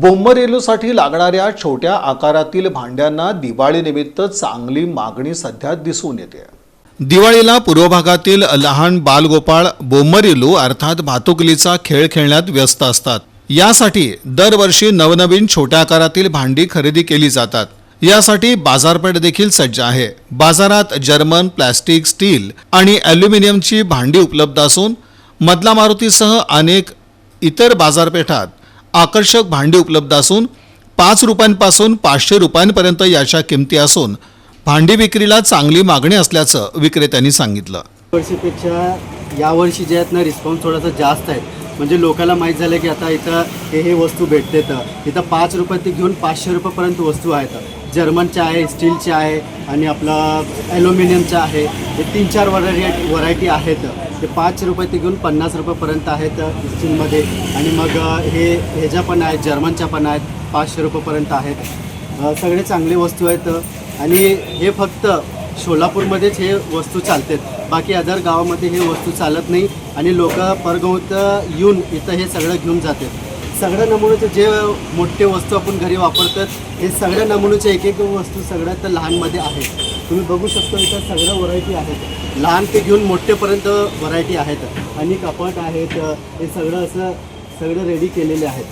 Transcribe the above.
बोंबरेलूसाठी लागणाऱ्या छोट्या आकारातील भांड्यांना दिवाळीनिमित्त चांगली मागणी सध्या दिसून येते. दिवाळीला पूर्व भागातील लहान बालगोपाळ बोंबरेलू अर्थात भातुकलीचा खेळ खेळण्यात व्यस्त असतात. यासाठी दरवर्षी नवनवीन छोट्या आकारातील भांडी खरेदी केली जातात. यासाठी बाजारपेठ देखील सज्ज आहे. बाजारात जर्मन प्लॅस्टिक स्टील आणि ॲल्युमिनियमची भांडी उपलब्ध असून मधला मारुतीसह अनेक इतर बाजारपेठात आकर्षक भांडी उपलब्ध असून पाच रुपयांपासून पाचशे रुपयांपर्यंत याच्या किमती असून भांडी विक्रीला चांगली मागणी असल्याचं विक्रेत्यांनी सांगितलं. वर्षीपेक्षा यावर्षी जे आहेत ना रिस्पॉन्स थोडासा जास्त आहे. म्हणजे लोकांना माहीत झालं की आता इथं हे हे वस्तू भेटते तर इथं पाच रुपये ते घेऊन पाचशे रुपयापर्यंत वस्तू आहेत. जर्मनच्या आहे स्टीलच्या आहे आणि आपलं ॲल्युमिनियमच्या आहे. हे तीन चार व्हरायटी व्हरायटी आहेत. ते पाच रुपये ते घेऊन पन्नास रुपयेपर्यंत आहेत चीनमध्ये आणि मग हे ह्याच्या पण आहेत जर्मनच्या पण आहेत पाचशे रुपयेपर्यंत आहेत. सगळे चांगले वस्तू आहेत. आणि हे फक्त सोलापूरमध्येच हे वस्तू चालतात. बाकी अदर गावामध्ये हे वस्तू चालत नाही. आणि लोक परगवत येऊन इथं हे सगळं घेऊन जातात. सगळ्या नमुन्याचे जे मोठे वस्तू आपण घरी वापरतात हे सगळ्या नमुन्याचे एक एक वस्तू सगळ्या तर लहानमध्ये आहेत. तुम्ही बघू शकता इथं सगळ्या व्हरायटी आहेत. लहान ते घेऊन मोठेपर्यंत व्हरायटी आहेत. आणि कपाट आहेत. हे सगळं असं सगळं रेडी केलेले आहेत.